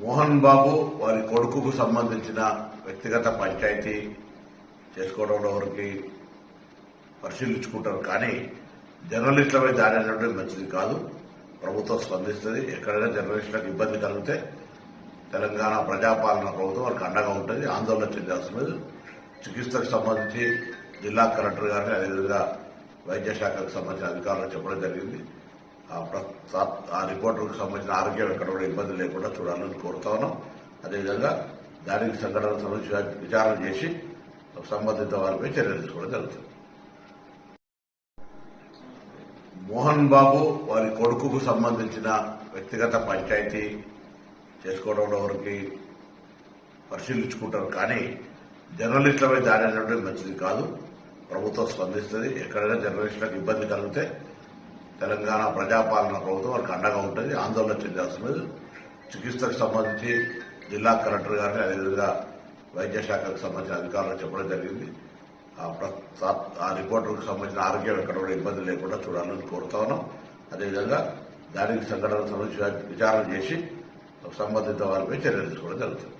మోహన్ బాబు వారి కొడుకుకు సంబంధించిన వ్యక్తిగత పంచాయతీ చేసుకోవడంలో వరకు పరిశీలించుకుంటారు. కానీ జర్నలిస్టులపై దాడి అనేటువంటి మంచిది కాదు. ప్రభుత్వం స్పందిస్తుంది. ఎక్కడైనా జర్నలిస్టులకు ఇబ్బంది కలిగితే తెలంగాణ ప్రజాపాలన ప్రభుత్వం వారికి అండగా ఉంటుంది. ఆందోళన చెందాల్సిన చికిత్సకు సంబంధించి జిల్లా కలెక్టర్ గారిని అదేవిధంగా వైద్య శాఖకు సంబంధించిన అధికారులకు చెప్పడం జరిగింది. ఆ రిపోర్టర్కు సంబంధించిన ఆరోగ్యం ఎక్కడ కూడా ఇబ్బంది లేకుండా చూడాలని కోరుతా ఉన్నాం. అదేవిధంగా దానికి సంఘటన సంబంధించి విచారణ చేసి సంబంధిత వారిపై చర్యలు తీసుకోవడం జరుగుతుంది. మోహన్ బాబు వారి కొడుకుకు సంబంధించిన వ్యక్తిగత పంచాయతీ చేసుకోవడంలో వరకు పరిశీలించుకుంటారు కానీ జర్నలిస్టులపై దాడి అనేటువంటి మంచిది కాదు. ప్రభుత్వం స్పందిస్తుంది. ఎక్కడైనా జర్నలిస్టులకు ఇబ్బంది కలిగితే తెలంగాణ ప్రజాపాలన ప్రభుత్వం వారికి అండగా ఉంటుంది. ఆందోళన చెందాల్సిన చికిత్సకు సంబంధించి జిల్లా కలెక్టర్ గారిని అదేవిధంగా వైద్య శాఖకు సంబంధించిన అధికారులకు చెప్పడం జరిగింది. ఆ రిపోర్టర్కు సంబంధించిన ఆరోగ్యం ఎక్కడ కూడా ఇబ్బంది లేకుండా చూడాలని కోరుతా ఉన్నాం. అదేవిధంగా దానికి సంఘటనకు సంబంధించి విచారణ చేసి సంబంధిత వారిపై చర్యలు తీసుకోవడం జరుగుతుంది.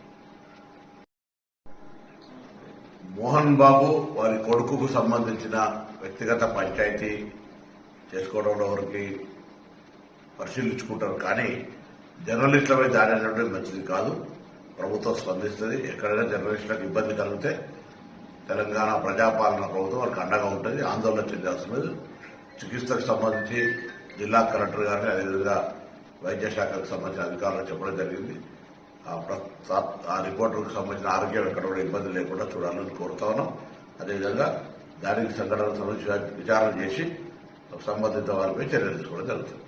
మోహన్ బాబు వారి కొడుకుకు సంబంధించిన వ్యక్తిగత పంచాయతీ చేసుకోవడంలో వరకు పరిశీలించుకుంటారు. కానీ జర్నలిస్టులపై దాడి అనేటువంటి మంచిది కాదు. ప్రభుత్వం స్పందిస్తుంది. ఎక్కడైనా జర్నలిస్టులకు ఇబ్బంది కలిగితే తెలంగాణ ప్రజాపాలన ప్రభుత్వం వారికి అండగా ఉంటుంది. ఆందోళన చెందాల్సిన లేదు చికిత్సకు సంబంధించి జిల్లా కలెక్టర్ గారిని అదేవిధంగా వైద్య శాఖకు సంబంధించిన అధికారులకు చెప్పడం జరిగింది. ఆ ప్ర- ఆ రిపోర్టులకు సంబంధించిన ఆరోగ్యం ఎక్కడ కూడా ఇబ్బంది లేకుండా చూడాలని కోరుతా ఉన్నాం. అదేవిధంగా దానికి సంఘటనకు సంబంధించి విచారణ చేసి సంబంధిత వారిపై చర్యలు తీసుకోవడం జరుగుతుంది.